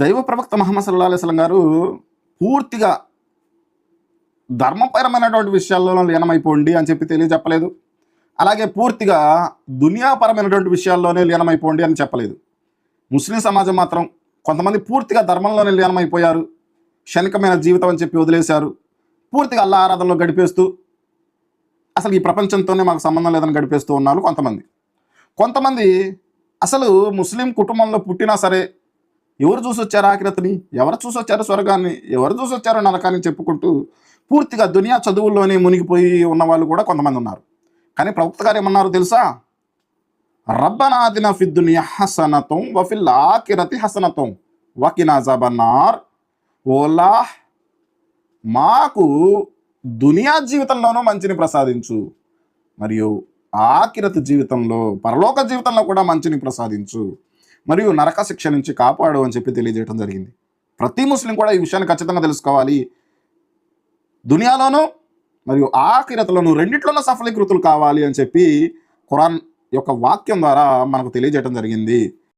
దైవ ప్రవక్త మహమ్మద్ సల్లా అలైస్లం గారు పూర్తిగా ధర్మపరమైనటువంటి విషయాల్లో లీనమైపోండి అని చెప్పి తెలియజెప్పలేదు. అలాగే పూర్తిగా దునియాపరమైనటువంటి విషయాల్లోనే లీనమైపోండి అని చెప్పలేదు. ముస్లిం సమాజం మాత్రం కొంతమంది పూర్తిగా ధర్మంలోనే లీనమైపోయారు. క్షణికమైన జీవితం అని చెప్పి వదిలేశారు. పూర్తిగా అల్లా ఆరాధనలో గడిపేస్తూ అసలు ఈ ప్రపంచంతోనే మాకు సంబంధం లేదని గడిపేస్తూ ఉన్నారు కొంతమంది. కొంతమంది అసలు ముస్లిం కుటుంబంలో పుట్టినా సరే ఎవరు చూసొచ్చారు వచ్చారు ఎవరు చూసొచ్చారు స్వర్గాన్ని? ఎవరు చూసొచ్చారు నరకాన్ని చెప్పుకుంటూ పూర్తిగా దునియా చదువుల్లోనే మునిగిపోయి ఉన్న వాళ్ళు కూడా కొంతమంది ఉన్నారు. కానీ ప్రవక్త గారు ఏమన్నారు తెలుసా? రబ్బనాదిన ఫిద్దునియా హసనతం వఫిల్ ఆకిరతి హసనతం వకినా జబన్నార్. ఓలా మాకు దునియా జీవితంలోనూ మంచిని ప్రసాదించు. మరియు ఆకిరత జీవితంలో పరలోక జీవితంలో కూడా మంచిని ప్రసాదించు. మరియు నరక శిక్ష నుంచి కాపాడు అని చెప్పి తెలియజేయడం జరిగింది. ప్రతి ముస్లిం కూడా ఈ విషయాన్ని ఖచ్చితంగా తెలుసుకోవాలి. దునియాలోనూ మరియు ఆకిరతలోను రెండిట్లోనూ సఫలీకృతులు కావాలి అని చెప్పి ఖురాన్ యొక్క వాక్యం ద్వారా మనకు తెలియజేయడం జరిగింది.